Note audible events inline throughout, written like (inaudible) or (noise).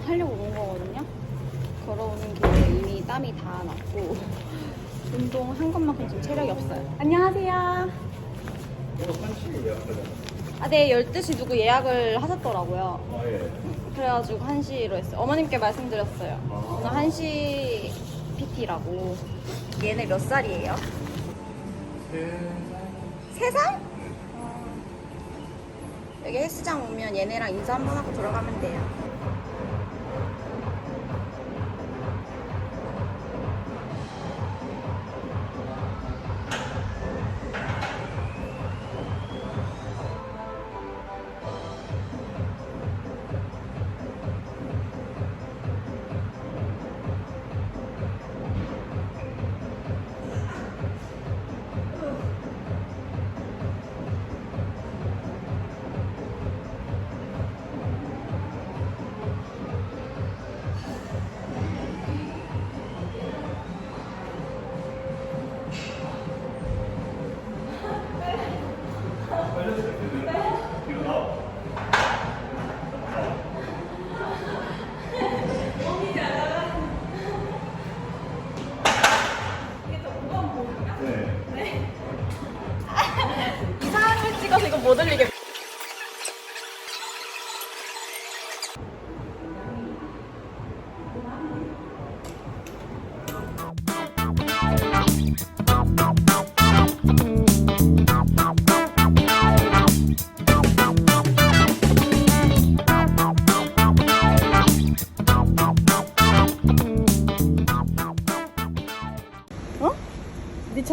하려고 온 거거든요. 걸어오는 길에 이미 땀이 다 났고 (laughs) 운동한 것만큼 좀 체력이 없어요. 안녕하세요. 아, 네, 12시 누구 예약을 하셨더라고요. 그래가지고 1시로 했어요. 어머님께 말씀드렸어요. 아. 오늘 1시 PT라고. 얘네 몇 살이에요? 세 살? 어. 여기 헬스장 오면 얘네랑 인사 한 번 하고 들어가면 돼요.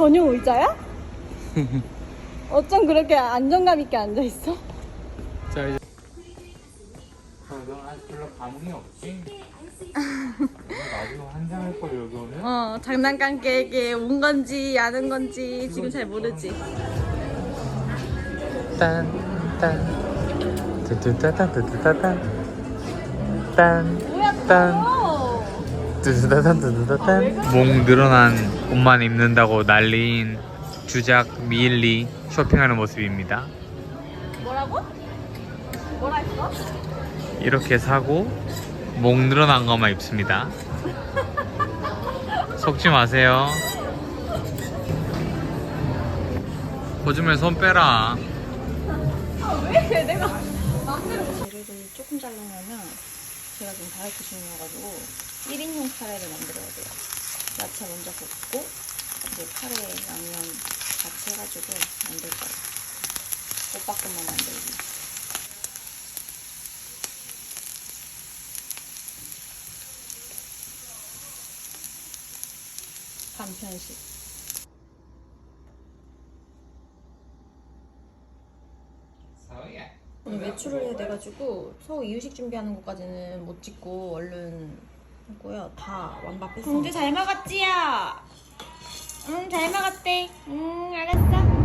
전용 의자야? (laughs) 어쩜 그렇게 안정감 있게 앉아 있어? 자 이제 너 아직 별로 감흥이 없지? 나중에 환장할 걸 여기 오면 어 장난감 깨게 온 건지 아는 건지 지금 잘 모르지. 딴딴 뚜뚜따단 뚜뚜따단 딴 뭐야 딴. 목 늘어난 옷만 입는다고 난리인 주작 미일리 쇼핑하는 모습입니다 뭐라고? 뭐라 했어? 이렇게 사고 목 늘어난 것만 입습니다 속지 마세요 거짓말 손 빼라 아 왜 내가 마음대로 재료를 조금 잘라내면 제가 좀 다이어트 중이어가지고 1인용 카레를 만들어야 돼요. 야채 먼저 볶고 이제 카레 양념 같이 해가지고 만들 거예요. 오빠것만 만들기. 간편식. 오늘 외출을 해야 돼가지고 서우 이유식 준비하는 것까지는 못 찍고 얼른 했고요. 다 완밥했어. 공주 잘 먹었지요? 응, 잘 먹었대. 응, 알았어.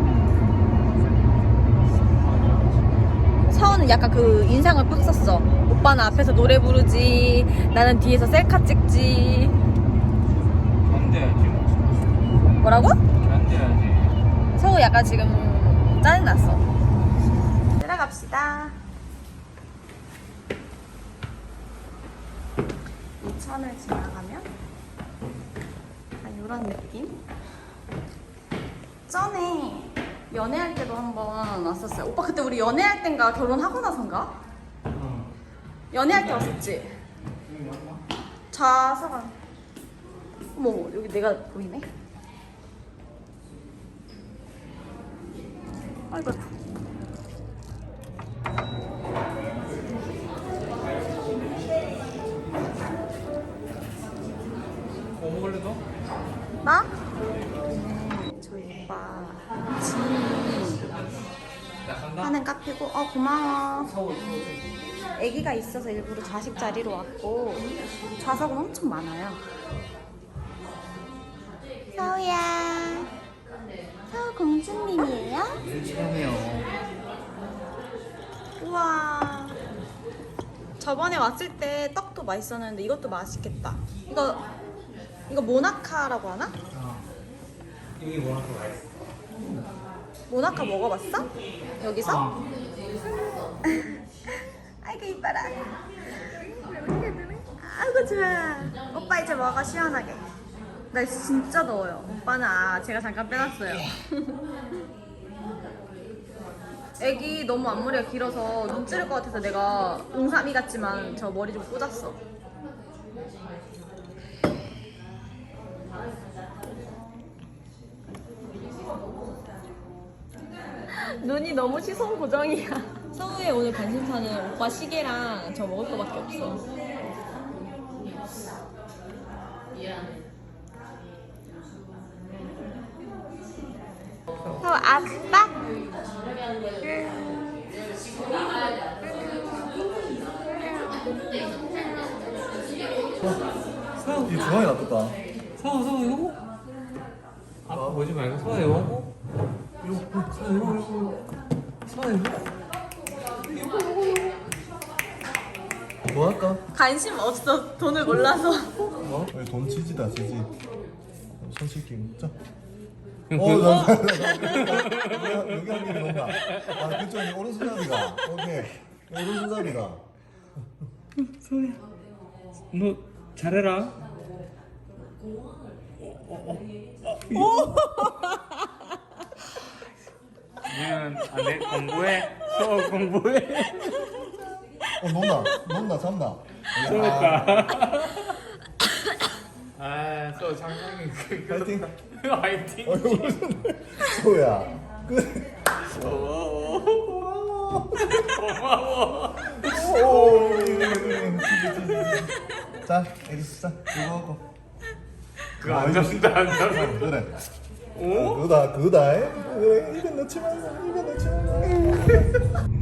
서우는 약간 그 인상을 팍 썼어. 오빠는 앞에서 노래 부르지, 나는 뒤에서 셀카 찍지. 뭐라고? 서우 약간 지금 짜증났어. 들어갑시다. 이 천을 지나가면 이런 느낌? 전에 연애할 때도 한번 왔었어요. 오빠 그때 우리 연애할 땐가 결혼하고 나선가? 연애할 때 왔었지? 자서가 어머 여기 내가 보이네? 아이고 카페고 어 고마워 아기가 있어서 일부러 자식 자리로 왔고 좌석은 엄청 많아요 서우야. 서우 공주님이에요? 처음이요. 우와. 저번에 왔을 때 떡도 맛있었는데 이것도 맛있겠다. 이거 이거 모나카라고 하나? 여기 뭐라고 맛있어 모나카 먹어봤어? 여기서? (laughs) 아이고 이뻐라. 아이고 좋아. 오빠 이제 먹어 시원하게. 나 진짜 더워요. 오빠는 아 제가 잠깐 빼놨어요. (laughs) 애기 너무 앞머리가 길어서 눈 찌를 것 같아서 내가 옹삼이 같지만 저 머리 좀 꽂았어. 눈이 너무 시선 고정이야. 성우의 오늘 관심사는 오빠 시계랑 저 먹을 거밖에 없어. 어, 아빠? 서우 이 중앙에 놔뒀다. 서우 서우 이거 아빠 보지 말고 서우 이거 뭐 할까? 관심 없어. 돈을 몰라서. 뭐? 여기 돈 치지다, 치지. 손 씻기 먹자. 형, 어, 그- 나, 나, 나, 나, 여기 한 개를 넣는다. 아, 그쪽이 오른손잡이다. 오케이. 오른손잡이다. 너 잘해라 얘는 안돼 공부해 서우 공부해 어, 논다. 논다, 잡나. 그러니까 아 서우 장난이 파이팅. 화이팅 (laughs) 어, 오른손. 소야. 그, 고마워 오. 자, 에리스, 자, 이거 하고. 그거 안 잡는다 안 잡는다 그래. 그거다. 에? 그래, 이건 넣지 말고, 이건 넣지 말고.